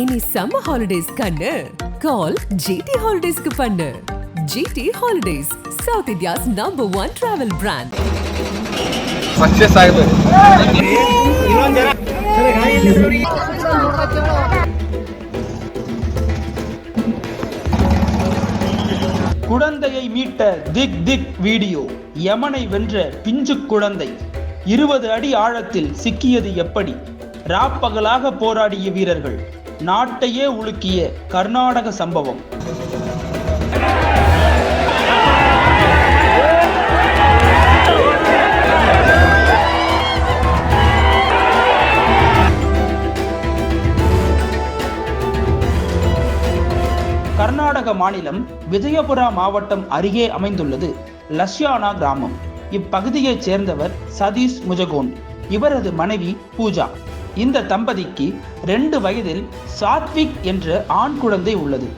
Any summer holidays கண்ணு. கால் GT ஹாலிடேஸ்க்கு பண்ணு. GT holidays South India's number one travel brand success ஆகுது. குழந்தையை மீட்ட திக் திக் வீடியோ. யமனை வென்ற பிஞ்சு குழந்தை. இருபது அடி ஆழத்தில் சிக்கியது எப்படி? ராப்பகலாக போராடிய வீரர்கள். நாட்டையே உலுக்கிய கர்நாடக சம்பவம். கர்நாடக மாநிலம் விஜயபுரா மாவட்டம் அருகே அமைந்துள்ளது லஷ்யானா கிராமம். இப்பகுதியைச் சேர்ந்தவர் சதீஷ் முஜகோன். இவரது மனைவி பூஜா. இந்த தம்பதிக்கு ரெண்டு வயதில் சாத்விக் என்ற ஆண் குழந்தை உள்ளது.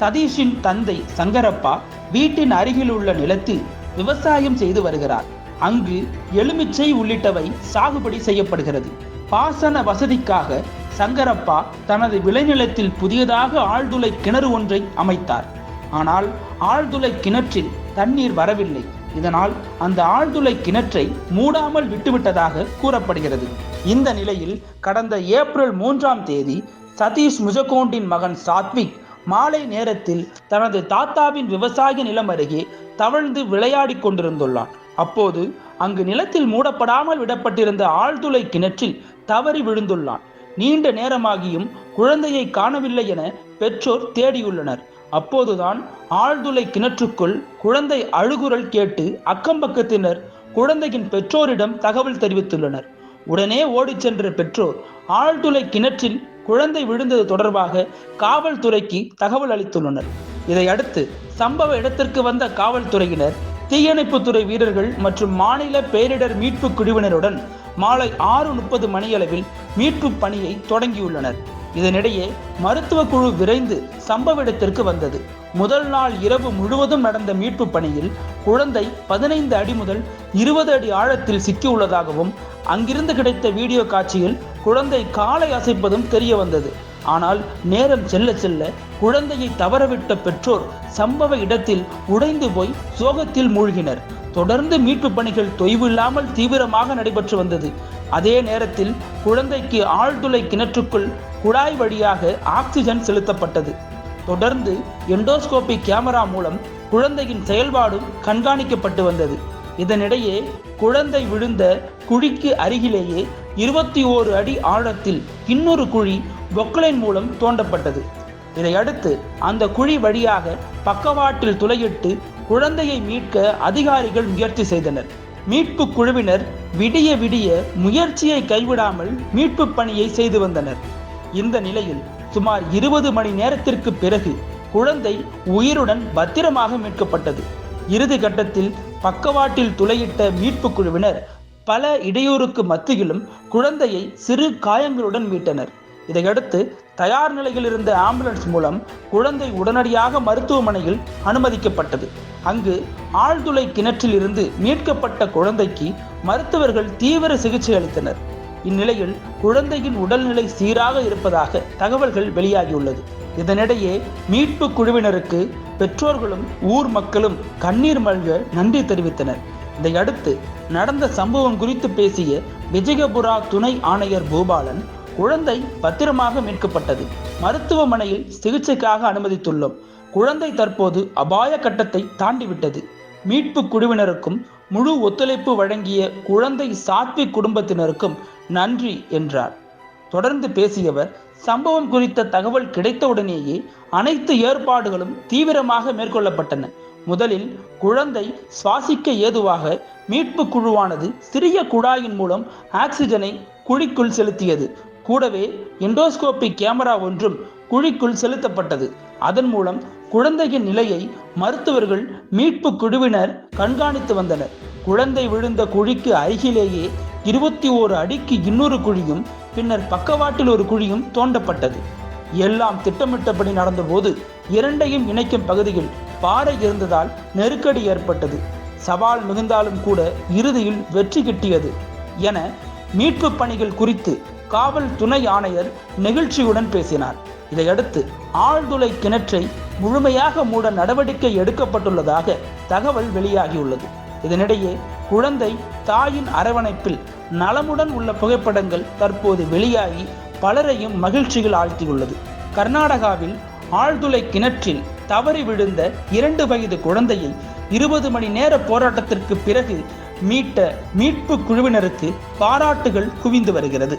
சதீஷின் தந்தை சங்கரப்பா வீட்டின் அருகில் உள்ள நிலத்தில் விவசாயம் செய்து வருகிறார். அங்கு எலுமிச்சை உள்ளிட்டவை சாகுபடி செய்யப்படுகிறது. பாசன வசதிக்காக சங்கரப்பா தனது விளைநிலத்தில் புதியதாக ஆழ்துளை கிணறு ஒன்றை அமைத்தார். ஆனால் ஆழ்துளை கிணற்றில் தண்ணீர் வரவில்லை. இதனால் அந்த ஆழ்துளை கிணற்றை மூடாமல் விட்டுவிட்டதாக கூறப்படுகிறது. இந்த நிலையில் கடந்த ஏப்ரல் மூன்றாம் தேதி சதீஷ் முஜகோண்டின் மகன் சாத்விக் மாலை நேரத்தில் தனது தாத்தாவின் விவசாய நிலம் அருகே தவழ்ந்து விளையாடிக் கொண்டிருந்துள்ளான். அப்போது அங்கு நிலத்தில் மூடப்படாமல் விடப்பட்டிருந்த ஆழ்துளை கிணற்றில் தவறி விழுந்துள்ளான். நீண்ட நேரமாகியும் குழந்தையை காணவில்லை என பெற்றோர் தேடியுள்ளனர். அப்போதுதான் ஆழ்துளை கிணற்றுக்குள் குழந்தை அழுகுரல் கேட்டு அக்கம்பக்கத்தினர் குழந்தையின் பெற்றோரிடம் தகவல் தெரிவித்துள்ளனர். உடனே ஓடிச் சென்ற பெற்றோர் ஆழ்துளை கிணற்றில் குழந்தை விழுந்தது தொடர்பாக காவல்துறைக்கு தகவல் அளித்துள்ளனர். இதையடுத்து சம்பவ இடத்திற்கு வந்த காவல்துறையினர் தீயணைப்புத்துறை வீரர்கள் மற்றும் மாநில பேரிடர் மீட்பு குழுவினருடன் மாலை ஆறு முப்பது மணியளவில் மீட்பு பணியை தொடங்கியுள்ளனர். இதனிடையே மருத்துவ குழு விரைந்து சம்பவ இடத்திற்கு வந்தது. முதல் நாள் இரவு முழுவதும் நடந்த மீட்பு பணியில் குழந்தை பதினைந்து அடி முதல் இருபது அடி ஆழத்தில் சிக்கியுள்ளதாகவும் அங்கிருந்து கிடைத்த வீடியோ காட்சியில் குழந்தை காலை அசைப்பதும் தெரிய வந்தது ஆனால் நேரம் செல்ல செல்ல குழந்தையை தவறவிட்ட பெற்றோர் சம்பவ இடத்தில் உடைந்து போய் சோகத்தில் மூழ்கினர். தொடர்ந்து மீட்பு பணிகள் தொய்வில்லாமல் தீவிரமாக நடைபெற்று வந்தது. அதே நேரத்தில் குழந்தைக்கு ஆழ்துளை கிணற்றுக்குள் குழாய் வழியாக ஆக்சிஜன் செலுத்தப்பட்டது. தொடர்ந்து எண்டோஸ்கோபி கேமரா மூலம் குழந்தையின் செயல்பாடும் கண்காணிக்கப்பட்டு வந்தது. இதனிடையே குழந்தை விழுந்த குழிக்கு அருகிலேயே இருபத்தி ஓரு அடி ஆழத்தில் இன்னொரு குழி பொக்லைன் மூலம் தோண்டப்பட்டது. இதையடுத்து அந்த குழி வழியாக பக்கவாட்டில் துளையிட்டு குழந்தையை மீட்க அதிகாரிகள் முயற்சி செய்தனர். மீட்பு குழுவினர் விடிய விடிய முயற்சியை கைவிடாமல் மீட்பு பணியை செய்து வந்தனர். இந்த நிலையில் சுமார் இருபது மணி நேரத்திற்கு பிறகு குழந்தை உயிருடன் பத்திரமாக மீட்கப்பட்டது. இறுதி கட்டத்தில் பக்கவாட்டில் துளையிட்ட மீட்பு குழுவினர் பல இடையூறுக்கு மத்தியிலும் குழந்தையை சிறு காயங்களுடன் மீட்டனர். இதையடுத்து தயார் நிலையில் இருந்த ஆம்புலன்ஸ் மூலம் குழந்தை உடனடியாக மருத்துவமனையில் அனுமதிக்கப்பட்டது. அங்கு ஆழ்துளை கிணற்றில் இருந்து மீட்கப்பட்ட குழந்தைக்கு மருத்துவர்கள் தீவிர சிகிச்சை அளித்தனர். இந்நிலையில் குழந்தையின் உடல்நிலை சீராக இருப்பதாக தகவல்கள் வெளியாகியுள்ளது. இதனிடையே மீட்பு குழுவினருக்கு பெற்றோர்களும் ஊர் மக்களும் கண்ணீர் மல்க நன்றி தெரிவித்தனர். இதையடுத்து நடந்த சம்பவம் குறித்து பேசிய விஜயபுரா துணை ஆணையர் பூபாலன் குழந்தை பத்திரமாக மீட்கப்பட்டது. மருத்துவமனையில் சிகிச்சைக்காக அனுமதித்துள்ளோம். குழந்தை தற்போது அபாய கட்டத்தை தாண்டிவிட்டது. மீட்பு குழுவினருக்கும் முழு ஒத்துழைப்பு வழங்கிய குழந்தை சாத்விக் குடும்பத்தினருக்கும் நன்றி என்றார். தொடர்ந்து பேசியவர் சம்பவம் குறித்த தகவல் கிடைத்தவுடனேயே அனைத்து ஏற்பாடுகளும் தீவிரமாக மேற்கொள்ளப்பட்டன. முதலில் குழந்தை சுவாசிக்க ஏதுவாக மீட்பு குழுவானது சிறிய குழாயின் மூலம் ஆக்சிஜனை குழிக்குள் செலுத்தியது. கூடவே எண்டோஸ்கோபி கேமரா ஒன்றும் குழிக்குள் செலுத்தப்பட்டது. அதன் மூலம் குழந்தையின் நிலையை மருத்துவர்கள் மீட்பு குழுவினர் கண்காணித்து வந்தனர். குழந்தை விழுந்த குழிக்கு அருகிலேயே இருபத்தி ஓரு அடிக்கு இன்னொரு குழியும் பின்னர் பக்கவாட்டில் ஒரு குழியும் தோண்டப்பட்டது. எல்லாம் திட்டமிட்டபடி நடந்தபோது இரண்டையும் இணைக்கும் பகுதியில் பாறை இருந்ததால் நெருக்கடி ஏற்பட்டது. சவால் மிகுந்தாலும் கூட இறுதியில் வெற்றி கிட்டியது என மீட்பு பணிகள் குறித்து காவல் துணை ஆணையர் நெகிழ்ச்சியுடன் பேசினார். இதையடுத்து ஆழ்துளை கிணற்றை முழுமையாக மூட நடவடிக்கை எடுக்கப்பட்டுள்ளதாக தகவல் வெளியாகியுள்ளது. இதனிடையே குழந்தை தாயின் அரவணைப்பில் நலமுடன் உள்ள புகைப்படங்கள் தற்போது வெளியாகி பலரையும் மகிழ்ச்சியில் ஆழ்த்தியுள்ளது. கர்நாடகாவில் ஆழ்துளை கிணற்றில் தவறி விழுந்த இரண்டு வயது குழந்தையை இருபது மணி நேர போராட்டத்திற்கு பிறகு மீட்ட மீட்பு குழுவினருக்கு பாராட்டுகள் குவிந்து வருகிறது.